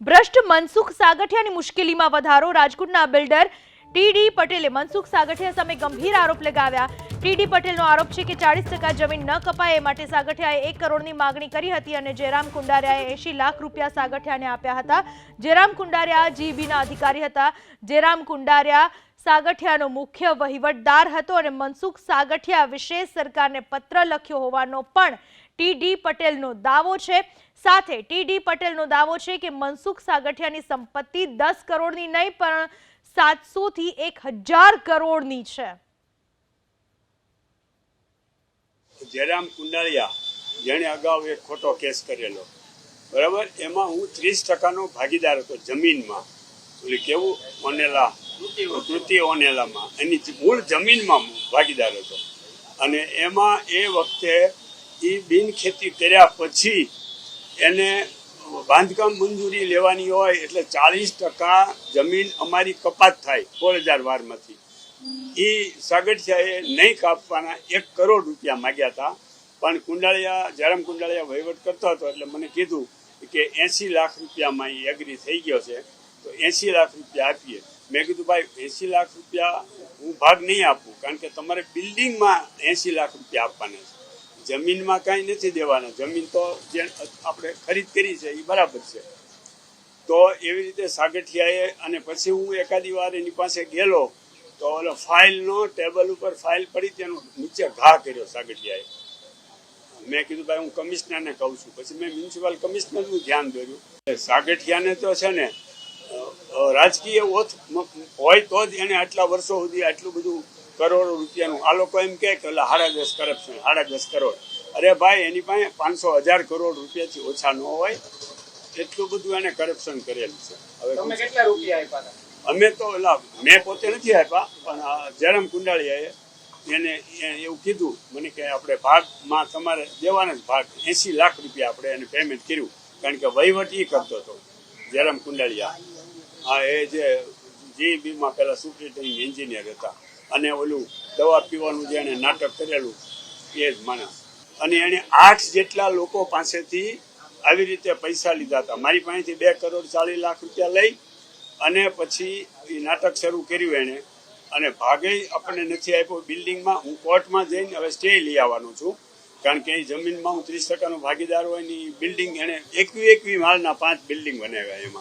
ભ્રષ્ટ મનસુખ સાગઠિયાની મુશ્કેલીમાં વધારો. રાજકોટના બિલ્ડર ટીડી પટેલે મનસુખ સાગઠિયા સામે ગંભીર આરોપ લગાવ્યા. ટીડી પટેલનો આરોપ છે કે ચાળીસ ટકા જમીન ન કપાય એ માટે સાગઠિયાએ એક કરોડની માગણી કરી હતી અને જયરામ કુંડારિયાએ એંશી લાખ રૂપિયા સાગઠિયાને આપ્યા હતા. જયરામ કુંડારિયા જીબીના અધિકારી હતા. જયરામ કુંડારિયા સાગઠિયાનો મુખ્ય વહીવટદાર હતો અને મનસુખ સાગઠિયા વિશે સરકારને પત્ર લખ્યો હોવાનો પણ ટીડી પટેલનો દાવો છે. સાથે ટીડી પટેલનો દાવો છે કે મનસુખ સાગઠિયાની સંપત્તિ દસ કરોડની નહીં, પણ સાતસો થી એક હજાર કરોડની છે. જયરામ કુંડાળિયા, જેણે અગાઉ એક ખોટો કેસ કરેલો. બરાબર? એમાં હું ત્રીસ ટકાનો ભાગીદાર હતો જમીનમાં. એટલે કેવું? ઓનેલા. કૃતિ ઓનેલામાં. એની મૂળ જમીનમાં ભાગીદાર હતો. અને એમાં એ વખતે એ બિન ખેતી કર્યા પછી એને બાંધકામ મંજૂરી લેવાની હોય એટલે ચાલીસ ટકા જમીન અમારી કપાત થાય સોળ હજાર વારમાંથી. એ સાગઠિયાએ નહીં કાપવાના એક કરોડ રૂપિયા માગ્યા હતા. પણ કુંડાળિયા, જયરામ કુંડાળિયા વહીવટ કરતો હતો એટલે મને કીધું કે એંસી લાખ રૂપિયામાં એ એગ્રી થઈ ગયો છે, તો એંસી લાખ રૂપિયા આપીએ. મેં કીધું, ભાઈ, એંસી લાખ રૂપિયા હું ભાગ નહીં આપું, કારણ કે તમારે બિલ્ડિંગમાં એંસી લાખ રૂપિયા આપવાના છે. જમીનમાં કાંઈ નથી દેવાના. જમીન તો જે આપણે ખરીદ કરી છે એ બરાબર છે. તો એવી રીતે સાગઠિયાએ અને પછી હું એકાદી વાર એની પાસે ગયેલો, તો ઓલો ફાઇલનો ટેબલ ઉપર ફાઇલ પડી તેનો નીચે ઘા કર્યો સાગઠિયાએ. મેં કીધું, ભાઈ, હું કમિશનરને કહું છું. પછી મેં મ્યુનિસિપલ કમિશનરનું ધ્યાન દોર્યું. સાગઠિયાને તો છે ને રાજકીય ઓથ હોય તો જ એને આટલા વર્ષો સુધી આટલું બધું કરોડો રૂપિયાનું. આ લોકો એમ કહે કે એટલે સાડા દસ કરપ્શન સાડા દસ કરોડ. અરે ભાઈ એની પાસે પાંચસો હજાર કરોડ રૂપિયાથી ઓછા ન હોય. એટલું બધું એને કરપ્શન કરેલું છે. હવે કેટલા રૂપિયા આપ્યા અમે તો ઓલા મેં પોતે નથી આપ્યા પણ આ જયરામ કુંડાળિયાએ એને એવું કીધું મને કે આપણે ભાગમાં તમારે દેવાના જ ભાગ એંસી લાખ રૂપિયા આપણે એને પેમેન્ટ કર્યું. કારણ કે વહીવટ એ કરતો હતો જયરામ કુંડાળિયા. હા એ જે જીબીમાં પેલા સુપ્રિન્ટેન્ડિંગ એન્જિનિયર હતા. અને ઓલું દવા પીવાનું જે એને નાટક કરેલું, એ જ માણસ. અને એણે આઠ જેટલા લોકો પાસેથી આવી રીતે પૈસા લીધા હતા. મારી પાસેથી બે કરોડ ચાલીસ લાખ રૂપિયા લઈ અને પછી એ નાટક શરૂ કર્યું એણે. અને ભાગે આપણને નથી આપ્યો બિલ્ડિંગમાં. હું કોર્ટમાં જઈને હવે સ્ટે લઈ આવવાનો છું. કારણ કે એ જમીનમાં હું ત્રીસ ટકાનો ભાગીદાર હોય ને બિલ્ડિંગ એણે એકવી એકવી માળના પાંચ બિલ્ડિંગ બનાવ્યા એમાં.